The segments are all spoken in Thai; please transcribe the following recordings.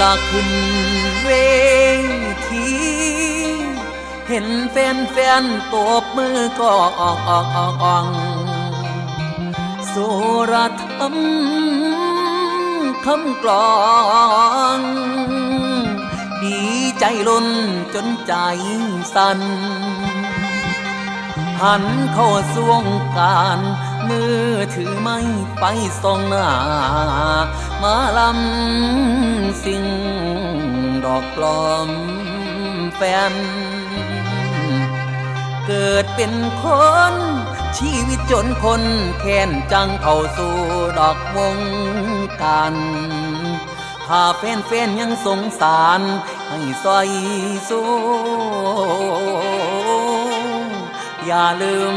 ลาขึ้นเวที เห็นแฟนแฟนๆตบมือก็ออกออกออกอองสุรธรรมคำกลองดีใจล้นจนใจสั่นหันเข้าสวงการ มือถือไม้ไปส่องหน้า มาลำสิ่งดอกกลอมแฟน เกิดเป็นคน ชีวิตจนคนแค้นจังเข้าสู่ดอกวงการถ้าแฟนแฟนยังสงสาร ให้ซอยสู้อย่าลืม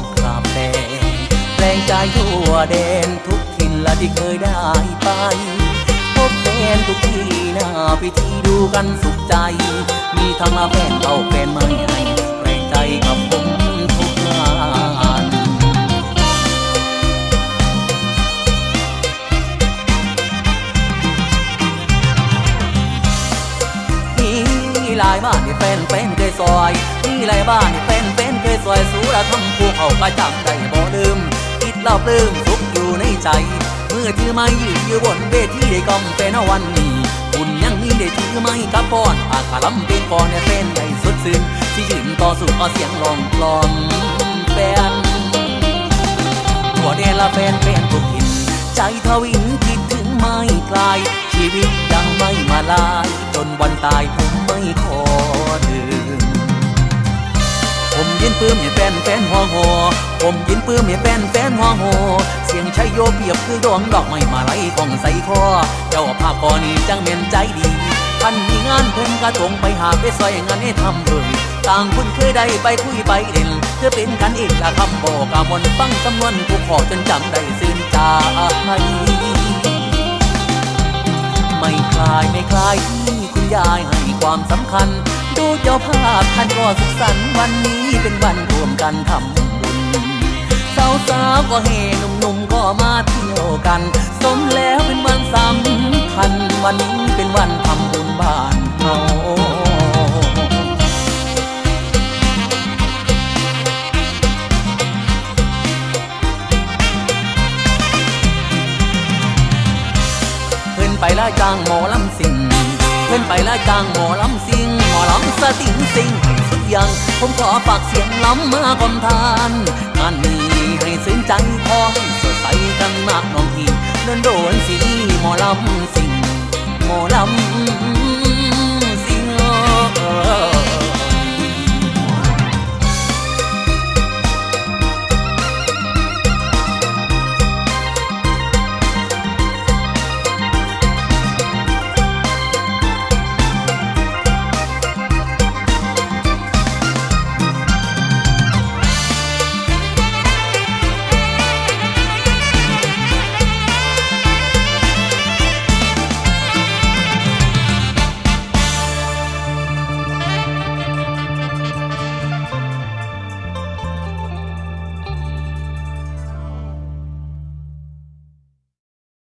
ใจทั่วแดนทุกถิ่นละที่เคยได้ไป พบแฟนทุกที่หน้าพิธีดูกันสุขใจ มีทั้งมาแฟนเก่าแฟนใหม่ให้แรงใจกับผมทุกงานมีหลายบ้านที่แฟนแฟนเคยซอยมีหลายบ้านที่แฟนแฟนเคยซอยสู้และทำผู้เขาก็จำได้บ่ลืม คิดเราปลื้มสุขอยู่ในใจ เมื่อถือไม้ยืนอยู่บนเวทีได้กำเป็นวันนี้บุญยังมีได้ถือไม้กับป้อนอาคาลำเป็นก่อนเนี่ยแฟนได้สุดซึ้งที่ยืนต่อสู้ก็เสียงร้องกลอมแฟนทั่วแดละแฟนแฟนทุกถิ่นใจทวินคิดถึงไม่คลชีวิตยังไม่มาลายจนวันตาย ยินปื้มให้แฟนแฟนหัวโหผมยินปื้มให้แฟนแฟนหัวโหเสียงชัยโยเปียบคือดวงดอกไม้มาไล่ของใส่คอ เจ้าภาพกอนี้จังเป็นใจดีท่านมีงานเพิ่นกระทงไปหาไปซอยงานให้ทำเลยต่างคุณเคยได้ไปคุยไปเด่นเพื่อเป็นกันเองละคำบอกกามนฟังจำนวนผู้ขอจนจำได้ซื่นใจไม่คลายไม่คลายที่คุณยายให้ความสำคัญ ดูเจ้าภาพท่านก็สุขสันต์วันนี้เป็นวันรวมกันทำบุญสาวสาวๆก็เฮหนุ่มๆก็มาเที่ยวกัน สมแล้วเป็นวันสำคัญวันนี้เป็นวันทำบุญบ้านเฮาเพิ่นไปละจ้างหมอลำสิ่ง เพิ่นไปละจ้างหมอลำสิงหมอลำสติงสิงให้สุดยัง ผมขอฝากเสียงล้ำมากอนทานงานนี้ให้ซึ้งใจขอให้สดใสกันมากน้องทีโดนโดนสิหมอลำสิงหมอลำ